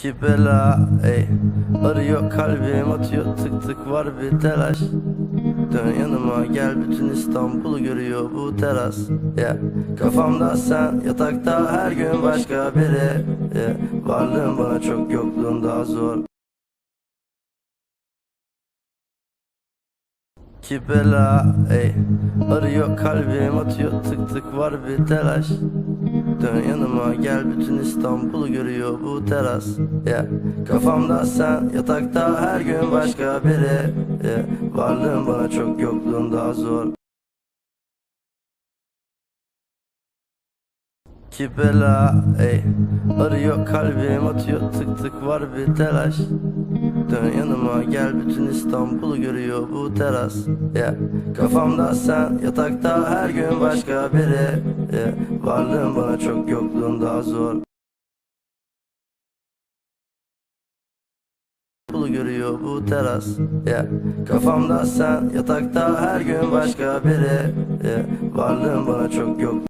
Ki bela ey. Arıyor kalbim atıyor tık tık var bir telaş. Dön yanıma gel bütün İstanbul'u görüyor bu teras. Yeah. Kafamda sen yatakta her gün başka biri. Yeah. Varlığın bana çok yokluğun daha zor. Ki bela ey. Arıyor kalbim atıyor tık tık var bir telaş Dön yanıma. Gel bütün İstanbul'u görüyor bu teras. Yeah. Kafamda sen yatakta her gün başka biri. Yeah. Varlığın bana çok yokluğun daha zor. Ki bela ey. Arıyor kalbim atıyor tık tık var bir telaş Dön yanıma gel bütün İstanbul'u görüyor bu teras yeah. Kafamda sen yatakta her gün başka biri yeah. Varlığın bana çok yokluğun daha zor İstanbul'u görüyor bu teras yeah. Kafamda sen yatakta her gün başka biri yeah. Varlığın bana çok yok